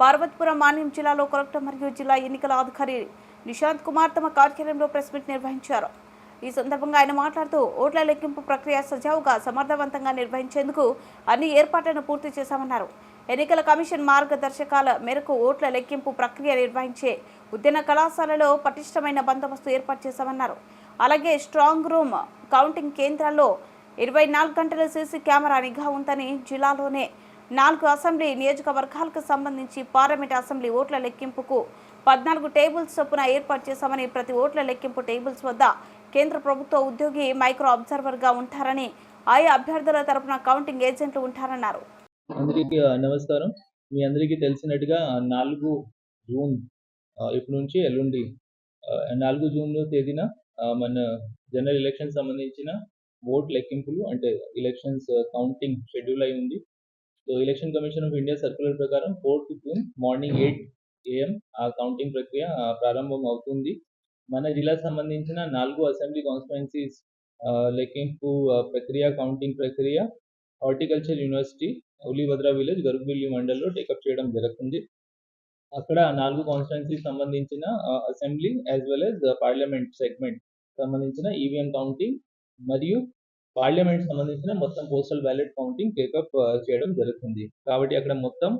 పార్వతీపురం మాన్యం జిల్లాలో కలెక్టర్ మరియు జిల్లా ఎన్నికల అధికారి నిశాంత్ కుమార్ తమ కార్యాలయంలో ప్రెస్ మీట్ నిర్వహించారు. ఈ సందర్భంగా ఆయన మాట్లాడుతూ ఓట్ల లెక్కింపు ప్రక్రియ సజావుగా సమర్థవంతంగా నిర్వహించేందుకు అన్ని ఏర్పాట్లను పూర్తి చేశామన్నారు. ఎన్నికల కమిషన్ మార్గదర్శకాల మేరకు ఓట్ల లెక్కింపు ప్రక్రియ నిర్వహించే ఉద్యన కళాశాలలో పటిష్టమైన బందోబస్తు ఏర్పాటు చేశామన్నారు. అలాగే స్ట్రాంగ్ రూమ్ కౌంటింగ్ కేంద్రాల్లో ఇరవై నాలుగు గంటల సీసీ కెమెరా నిఘా ఉందని జిల్లాలోనే నాలుగు అసెంబ్లీ నియోజకవర్గాలకు సంబంధించి పార్లమెంట్ అసెంబ్లీ ఓట్ల లెక్కింపుకు పద్నాలుగు టేబుల్స్ చొప్పున ఏర్పాటు చేశామని ప్రతి ఓట్ల లెక్కింపు టేబుల్స్ వద్ద కేంద్ర ప్రభుత్వ ఉద్యోగి మైక్రో అబ్జర్వర్గా ఉంటారని ఆయా అభ్యర్థుల తరపున కౌంటింగ్ ఏజెంట్లు ఉంటారన్నారు. అందరికీ నమస్కారం. మీ అందరికీ తెలిసినట్టుగా నాలుగు జూన్ ఇప్పటి నుంచి ఎల్లుండి నాలుగు జూన్ తేదీన మన జనరల్ ఎలక్షన్ సంబంధించిన ఓట్ లెక్కింపులు అంటే ఎలక్షన్స్ కౌంటింగ్ షెడ్యూల్ అయి ఉంది. So election commission of India circular ప్రకారం fourth June morning eight AM ఆ కౌంటింగ్ ప్రక్రియ ప్రారంభం అవుతుంది. మన జిల్లాకు సంబంధించిన నాలుగు అసెంబ్లీ కాన్స్టిట్యున్సీస్ లెక్కింపు ప్రక్రియ కౌంటింగ్ ప్రక్రియ horticulture university Ulibhadra village Garugubilli మండల్లో టేకప్ చేయడం జరుగుతుంది. అక్కడ నాలుగు కాన్స్టిట్యున్సీకి సంబంధించిన assembly as well as parliament segment సంబంధించిన ఈవీఎం కౌంటింగ్ మరియు పార్లమెంట్ సంబంధించిన మొత్తం పోస్టల్ బ్యాలెట్ కౌంటింగ్ టేకప్ చేయడం జరుగుతుంది. కాబట్టి అక్కడ మొత్తం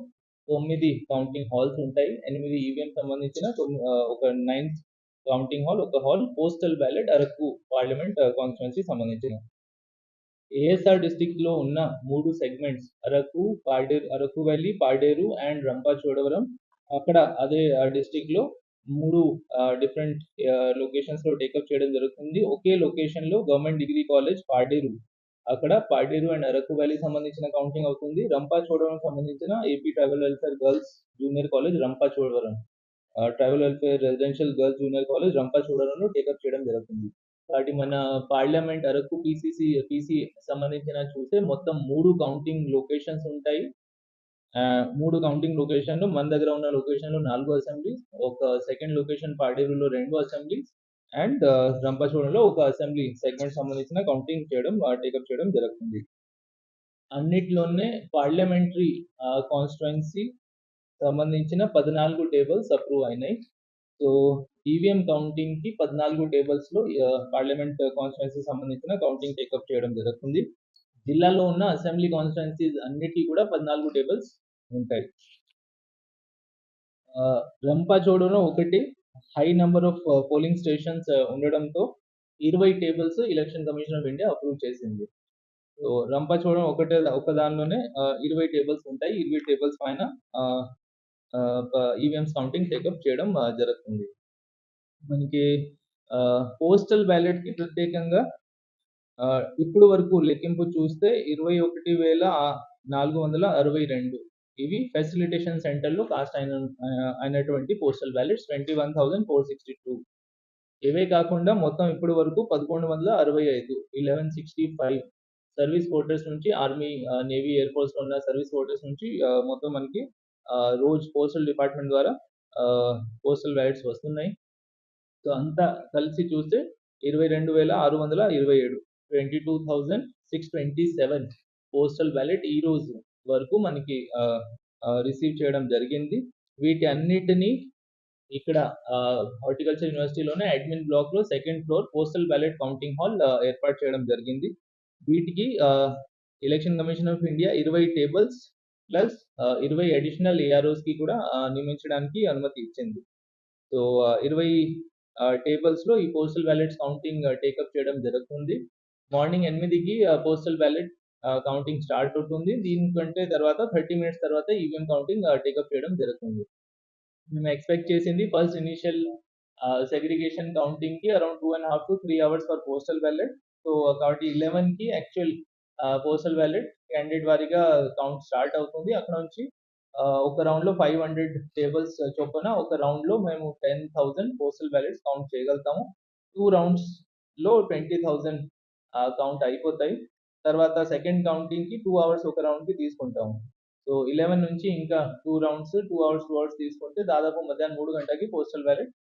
తొమ్మిది కౌంటింగ్ హాల్స్ ఉంటాయి. ఎనిమిది ఈవీఎం సంబంధించిన తొమ్మి- uh, ఒక నైన్ కౌంటింగ్ హాల్ ఒక hall postal ballot Araku parliament constituency uh, సంబంధించిన. ఏఎస్ఆర్ డిస్టిక్లో ఉన్న మూడు segments Araku Paderu Araku valley Paderu and Rampachodavaram అక్కడ అదే uh, డిస్టిక్లో మూడు డిఫరెంట్ లొకేషన్స్లో టేకప్ చేయడం జరుగుతుంది. ఒకే లొకేషన్లో గవర్నమెంట్ డిగ్రీ కాలేజ్ పాడేరు. అక్కడ పాడేరు అండ్ అరకు వ్యాలీ సంబంధించిన కౌంటింగ్ అవుతుంది. రంపా చోడవరం సంబంధించిన AP tribal welfare girls junior college Rampachodavaram tribal welfare residential girls junior college రంపాచోడవరంలో take up చేయడం జరుగుతుంది. కాబట్టి మన పార్లమెంట్ అరకు పీసీసీ పీసీ సంబంధించిన చూస్తే మొత్తం మూడు కౌంటింగ్ లొకేషన్స్ ఉంటాయి. మూడు కౌంటింగ్ లొకేషన్లు మన దగ్గర ఉన్న లొకేషన్లు నాలుగు అసెంబ్లీస్ ఒక సెకండ్ లొకేషన్ పాడేరులో రెండు అసెంబ్లీస్ అండ్ రంపచోడలో ఒక అసెంబ్లీ సెగ్మెంట్ సంబంధించిన కౌంటింగ్ చేయడం టేకప్ చేయడం జరుగుతుంది. అన్నిట్లోనే పార్లమెంటరీ కాన్స్టిట్యున్సీ సంబంధించిన పద్నాలుగు టేబుల్స్ అప్రూవ్ అయినాయి. సో ఈవీఎం కౌంటింగ్కి పద్నాలుగు టేబుల్స్లో పార్లమెంట్ కాన్స్టిట్యున్సీ సంబంధించిన కౌంటింగ్ టేకప్ చేయడం జరుగుతుంది. జిల్లాలో ఉన్న అసెంబ్లీ కాన్స్టిట్యున్సీస్ అన్నిటికీ కూడా పద్నాలుగు టేబుల్స్ ఉంటాయి. ఆ, ఒకటి high number of polling stations ఉండడంతో ఇరవై tables election commission of India approve చేసింది. సో రంపాచోడం ఒకటే ఒక దానిలోనే ఇరవై టేబుల్స్ ఉంటాయి. ఇరవై టేబుల్స్ పైన ఈవీఎంస్ కౌంటింగ్ టేకప్ చేయడం జరుగుతుంది. మనకి పోస్టల్ బ్యాలెట్కి ప్రత్యేకంగా ఇప్పుడు వరకు లెక్కింపు చూస్తే ఇరవై ఒకటి వేల నాలుగు వందల అరవై రెండు. ఇవి ఫెసిలిటేషన్ సెంటర్లో కాస్ట్ అయిన అయినటువంటి postal ballots twenty one thousand four sixty two ఇవే కాకుండా మొత్తం ఇప్పుడు వరకు పదకొండు వందల అరవై ఐదు eleven sixty five service voters నుంచి ఆర్మీ నేవీ ఎయిర్ ఫోర్స్ ఉన్న సర్వీస్ ఓటర్స్ నుంచి మొత్తం మనకి రోజు పోస్టల్ డిపార్ట్మెంట్ ద్వారా పోస్టల్ బ్యాలెట్స్ వస్తున్నాయి. సో అంతా కలిసి చూస్తే ఇరవై రెండు వేల ఆరు వందల ఇరవై ఏడు. Twenty two thousand six twenty seven postal ballot ఈ రోజు వరకు మనకి రిసీవ్ చేయడం జరిగింది. వీటి అన్నిటినీ ఇక్కడ హార్టికల్చర్ యూనివర్సిటీలోనే అడ్మిన్ బ్లాక్లో second floor postal ballot counting hall ఏర్పాటు చేయడం జరిగింది. వీటికి ఎలక్షన్ కమిషన్ ఆఫ్ ఇండియా ఇరవై టేబుల్స్ ప్లస్ ఇరవై అడిషనల్ ఏఆర్ఓస్కి కూడా నియమించడానికి అనుమతి ఇచ్చింది. సో ఇరవై టేబుల్స్లో ఈ పోస్టల్ బ్యాలెట్స్ కౌంటింగ్ టేకప్ చేయడం జరుగుతుంది. మార్నింగ్ ఎనిమిదికి పోస్టల్ బ్యాలెట్ కౌంటింగ్ స్టార్ట్ అవుతుంది దీనికంటే తర్వాత థర్టీ మినిట్స్ తర్వాత ఈవీఎం కౌంటింగ్ టేకప్ చేయడం జరుగుతుంది. మేము ఎక్స్పెక్ట్ చేసింది first initial segregation కౌంటింగ్కి around two and half to three hours for postal ballot so కాబట్టి ఇలెవెన్కి యాక్చువల్ పోస్టల్ బ్యాలెట్ క్యాండిడేట్ వారిగా కౌంట్ స్టార్ట్ అవుతుంది. అక్కడ నుంచి ఒక రౌండ్లో ఫైవ్ హండ్రెడ్ టేబుల్స్ చొప్పున ఒక రౌండ్లో మేము ten thousand postal ballots count చేయగలుగుతాము. టూ రౌండ్స్లో ట్వంటీ థౌసండ్ కౌంట్ అయిపోతాయి. తర్వాత సెకండ్ కౌంటింగ్కి టూ అవర్స్ ఒక రౌండ్కి తీసుకుంటాము. సో ఇలెవెన్ నుంచి ఇంకా two rounds two hours two hours తీసుకుంటే దాదాపు మధ్యాహ్నం మూడు గంటలకి పోస్టల్ బ్యాలెట్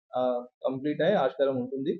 కంప్లీట్ అయ్యే ఆస్కారం ఉంటుంది.